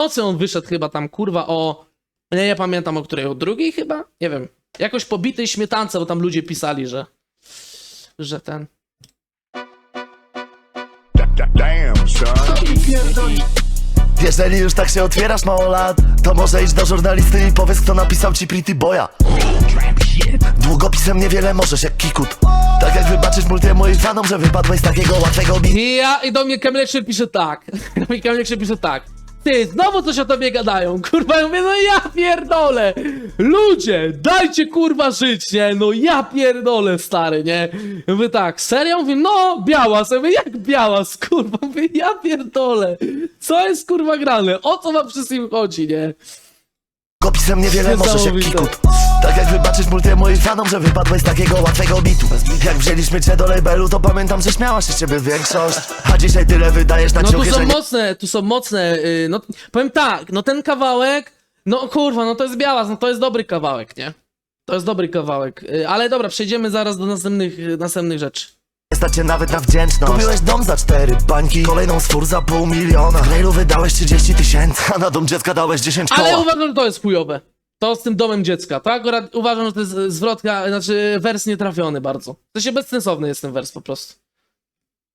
nocy on wyszedł chyba tam, kurwa, o... Nie, nie pamiętam o której, o drugiej chyba? Nie wiem. Jakoś pobitej śmietance, bo tam ludzie pisali, że... Że ten... Damn, son. Jeżeli już tak się otwierasz mało lat To może idź do żurnalisty i powiedz kto napisał ci Pretty Boya Długopisem niewiele możesz jak kikut Tak jak wybaczyć multię moich fanom, że wypadłeś z takiego łatwego beat I ja, i do mnie Kemlekszy pisze tak. Do mnie Kemlekszy pisze tak. Ty, znowu coś o tobie gadają, kurwa, ja mówię, no ja pierdolę, ludzie, dajcie kurwa żyć, nie, no ja pierdolę, stary, nie, ja mówię tak, serio? Mówię, no, Białas, ja mówię, jak Białas, kurwa, mówię, ja pierdolę, co jest kurwa grane, o co wam wszystkim chodzi, nie, Długopisem niewiele możesz jak kikut Tak jak wybaczyć multię moich fanom, że wypadłeś z takiego łatwego bitu. Jak wzięliśmy cię do labelu, to pamiętam, że śmiała się z ciebie większość. A dzisiaj tyle wydajesz na no tu są że nie... mocne, tu są mocne, yy, no, powiem tak, no ten kawałek, no kurwa, no to jest Białas, no to jest dobry kawałek, nie, to jest dobry kawałek, yy, ale dobra, przejdziemy zaraz do następnych, yy, następnych rzeczy. stać cię nawet na wdzięczność. Kupiłeś dom za cztery bańki, kolejną swór za pół miliona. W Grailu wydałeś 30 tysięcy, a na dom dziecka dałeś 10 koła. Ale uważam, że to jest chujowe. To z tym domem dziecka, tak? Akurat uważam, że to jest zwrotka, znaczy wers nietrafiony bardzo. To się bezsensowny jest ten wers po prostu.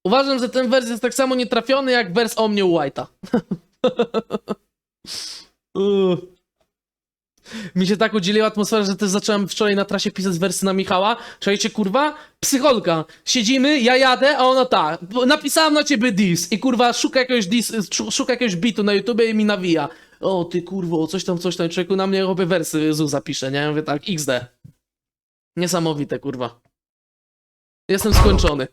Uważam, że ten wers jest tak samo nietrafiony jak wers o mnie u White'a. Mi się tak udzieliła atmosfera, że też zacząłem wczoraj na trasie pisać wersy na Michała. Czujecie, kurwa? Psycholka. Siedzimy, ja jadę, a ona tak. Napisałam na ciebie dis i kurwa szuka jakiegoś dis, szu- szuka jakiegoś bitu na YouTubie i mi nawija. O ty kurwo, coś tam, coś tam. Człowieku na mnie robię wersy Zu zapisze, nie? Ja mówię tak, XD. Niesamowite, kurwa. Jestem skończony.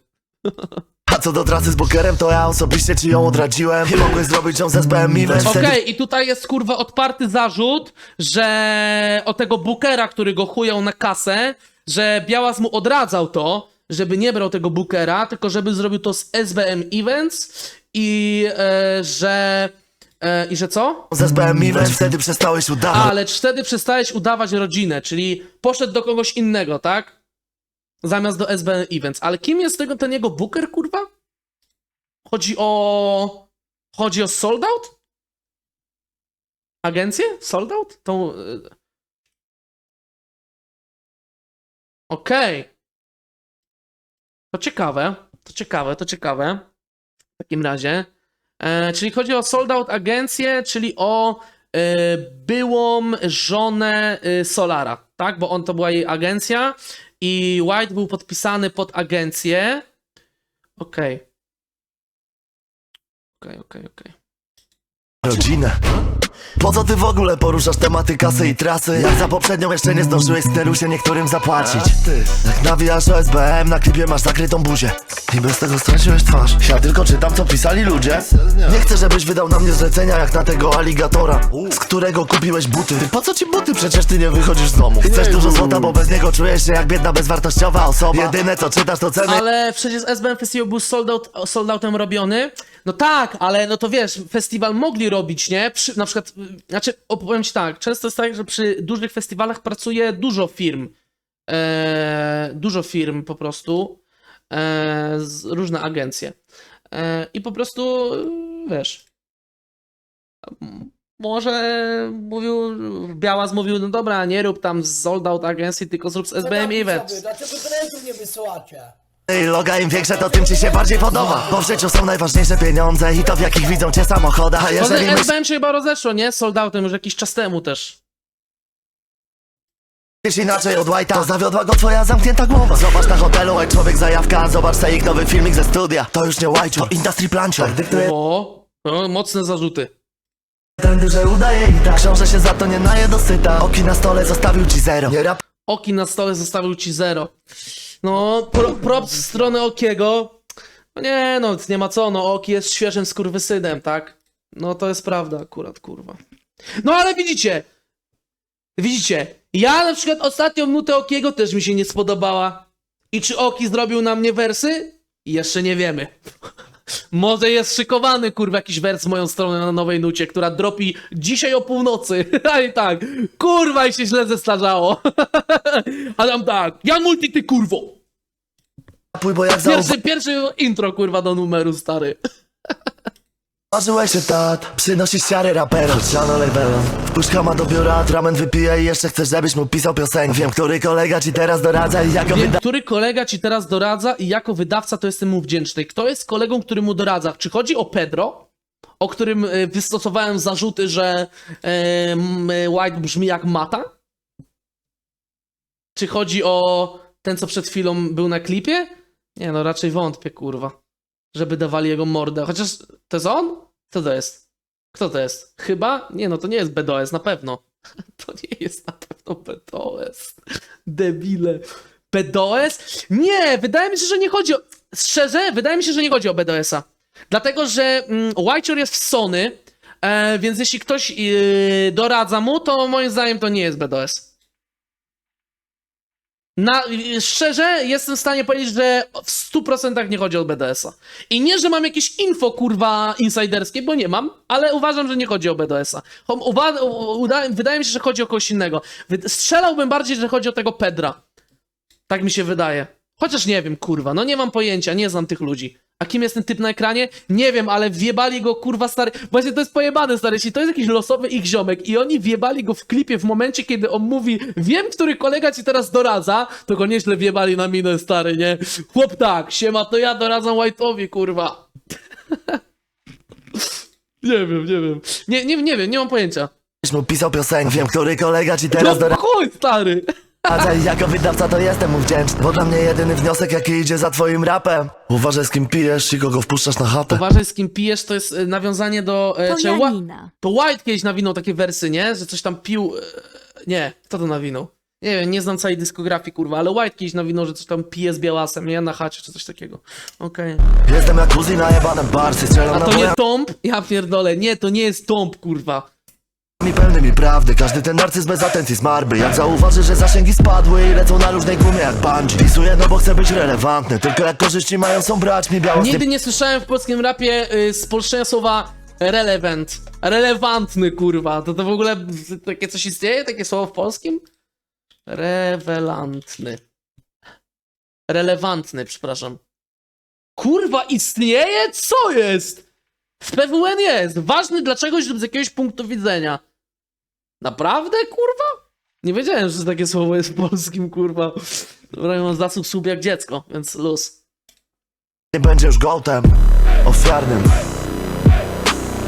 A co do trasy z Bookerem, to ja osobiście ci ją odradziłem Nie mogłeś zrobić ją ze SBM Event Okej, i tutaj jest kurwa odparty zarzut, że o tego Bookera, który go chujał na kasę, że Białas mu odradzał to, żeby nie brał tego Bookera, tylko żeby zrobił to z SBM Events i e, że... E, I że co? z SBM Event wtedy przestałeś A, udawać ale wtedy przestałeś udawać rodzinę, czyli poszedł do kogoś innego, tak? Zamiast do SBM Events. Ale kim jest tego ten jego Booker, kurwa? Chodzi o... Chodzi o Sold Out? Agencję? Sold Out? Tą... y- Okej. To ciekawe. To ciekawe, to ciekawe. W takim razie. E, czyli chodzi o Sold Out agencję, czyli o e, byłą żonę e, Solara, tak? Bo on to była jej agencja i White był podpisany pod agencję. Okej. Okej, okej, okej. Rodzinę Po co ty w ogóle poruszasz tematy kasy i trasy? Jak za poprzednią jeszcze nie zdążyłeś stylu się niektórym zapłacić. Ty. Jak nawijasz o SBM, na klipie masz zakrytą buzię. I bez tego straciłeś twarz. Ja tylko czytam co pisali ludzie. Nie chcę żebyś wydał na mnie zlecenia jak na tego aligatora Z którego kupiłeś buty. Ty po co ci buty? Przecież ty nie wychodzisz z domu. Chcesz dużo złota, bo bez niego czujesz się jak biedna, bezwartościowa osoba. Jedyne co czytasz to ceny. Ale przecież SBM Festival był sold, out, sold outem robiony. No tak, ale no to wiesz, festiwal mogli robić, nie? Przy, na przykład, y, znaczy, opowiem ci tak, często jest tak, że przy dużych festiwalach pracuje dużo firm. E, dużo firm po prostu. E, z, różne agencje. E, I po prostu, y, wiesz. Może mówił, Białas mówił, no dobra, nie rób tam z sold out agencji, tylko zrób z SBM Event. Dlaczego prezentów nie wysyłacie? Loga im większe, to tym ci się bardziej podoba. Bo w życiu są najważniejsze pieniądze I to w jakich widzą cię samochodach A jeżeli myślisz SBM się chyba rozeszło, nie? Sold outem już jakiś czas temu też. inaczej od White'a? To zawiodła go twoja zamknięta głowa. Zobacz na hotelu, jak człowiek zajawka. Zobacz sobie ich nowy filmik ze studia. To już nie White, to industry plancio Tak dyktuje O, o mocne zarzuty. trendy, że udaje i tak. Książę się za to nie naje dosyta. Oki na stole zostawił ci zero. Nie rap Oki na stole zostawił ci zero. No, pro, props w stronę Okiego. No nie, no, nie ma co, no, Oki jest świeżym skurwysynem, tak? No, to jest prawda akurat, kurwa. No, ale widzicie, widzicie, ja na przykład ostatnią nutę Okiego też mi się nie spodobała. I czy Oki zrobił na mnie wersy? Jeszcze nie wiemy. Może jest szykowany, kurwa, jakiś wers w moją stronę na nowej nucie, która dropi dzisiaj o północy. A i tak, kurwa, i się źle zestarzało. A tam tak, ja multi, ty kurwo. Pój, bo jak Pierwszy, pierwszy intro, kurwa, do numeru, stary. Marzyłeś się tat, przynosisz siary raperom Siano labelem Wpuść ma do biura, atrament wypija i jeszcze chcesz, żebyś mu pisał piosenkę Wiem, który kolega ci teraz doradza i jak go Wiem, wyda który kolega ci teraz doradza i jako wydawca to jestem mu wdzięczny. Kto jest kolegą, który mu doradza? Czy chodzi o Pedro, o którym e, wystosowałem zarzuty, że e, White brzmi jak mata? Czy chodzi o ten, co przed chwilą był na klipie? Nie no, raczej wątpię, kurwa. Żeby dawali jego mordę. Chociaż to jest on? Kto to jest? Kto to jest? Chyba? Nie no, to nie jest BDOS, na pewno. To nie jest na pewno BDOS. Debile. BDOS? Nie, wydaje mi się, że nie chodzi o... Szczerze, wydaje mi się, że nie chodzi o BDOS-a. Dlatego, że mm, Whitechor jest w Sony, e, więc jeśli ktoś yy, doradza mu, to moim zdaniem to nie jest BDOS. Na, szczerze, jestem w stanie powiedzieć, że w 100% nie chodzi o BDS-a. I nie, że mam jakieś info, kurwa, insiderskie, bo nie mam, ale uważam, że nie chodzi o BDS-a. Wydaje mi się, że chodzi o kogoś innego. Strzelałbym bardziej, że chodzi o tego Pedra. Tak mi się wydaje. Chociaż nie wiem, kurwa, no nie mam pojęcia, nie znam tych ludzi. A kim jest ten typ na ekranie? Nie wiem, ale wjebali go, kurwa, stary. Właśnie to jest pojebane, stary. Jeśli to jest jakiś losowy ich ziomek i oni wjebali go w klipie w momencie, kiedy on mówi wiem, który kolega ci teraz doradza, to go nieźle wjebali na minę, stary, nie? Chłop tak, siema, to ja doradzam White'owi, kurwa. nie wiem, nie wiem. Nie, nie, nie wiem, nie mam pojęcia. mu pisał piosenkę Wiem, który kolega ci teraz No chuj, stary. I jako wydawca to jestem mu wdzięczny Bo dla mnie jedyny wniosek jaki idzie za twoim rapem Uważaj z kim pijesz i kogo wpuszczasz na chatę Uważaj z kim pijesz, to jest e, nawiązanie do... E, To czy Janina. To White kiedyś nawinął takie wersy, nie? Że coś tam pił... e, Nie, kto to nawinął? Nie wiem, nie znam całej dyskografii, kurwa, ale White kiedyś nawinął, że coś tam pije z białasem, nie? Na chacie, czy coś takiego. Okej. Jestem jak Uzi na jebanym barcy Strzelam A na to nie moja Tomb? Ja pierdolę, nie, to nie jest Tomb, kurwa. Mi pełnymi prawdy Każdy ten narcyz bez atencji zmarłby Jak zauważy, że zasięgi spadły i lecą na różnej gumie jak bungee Pisuję no bo chcę być relevantny Tylko jak korzyści mają są brać mi biało Nigdy nie słyszałem w polskim rapie y, spolszczenia słowa relevant. Relevantny, kurwa. To to w ogóle takie coś istnieje? Takie słowo w polskim? Rewelantny. Relewantny, przepraszam. Kurwa, istnieje? Co jest? W PWN jest. Ważny dla czegoś lub z jakiegoś punktu widzenia. Naprawdę, kurwa? Nie wiedziałem, że takie słowo jest w polskim, kurwa. Dobra, ja mam zasób słup jak dziecko, więc luz. Nie będzie już gołtem Ofiarnym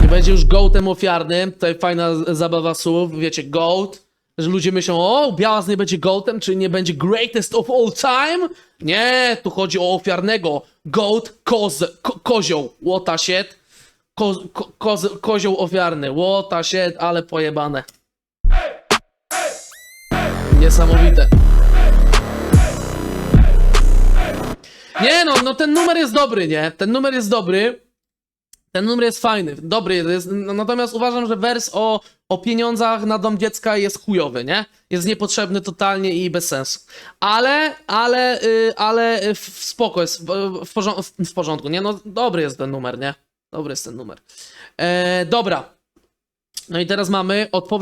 Nie będzie już gołtem ofiarnym. Tutaj fajna z- zabawa słów. Wiecie, goat. Że ludzie myślą, o, Białas nie będzie gołtem, czy nie będzie greatest of all time? Nie, tu chodzi o ofiarnego. Goat, koz, ko, kozioł. Łota shit. Ko, ko, koz, kozioł ofiarny. Łota shit, ale pojebane. Niesamowite. Nie no, no ten numer jest dobry, nie? Ten numer jest dobry. Ten numer jest fajny, dobry jest, no, natomiast uważam, że wers o, o pieniądzach na dom dziecka jest chujowy, nie? Jest niepotrzebny totalnie i bez sensu. Ale, ale, y, ale y, w- spoko jest, w, w, porząd- w, w porządku, nie? No dobry jest ten numer, nie? Dobry jest ten numer. E, dobra. No i teraz mamy odpowiedź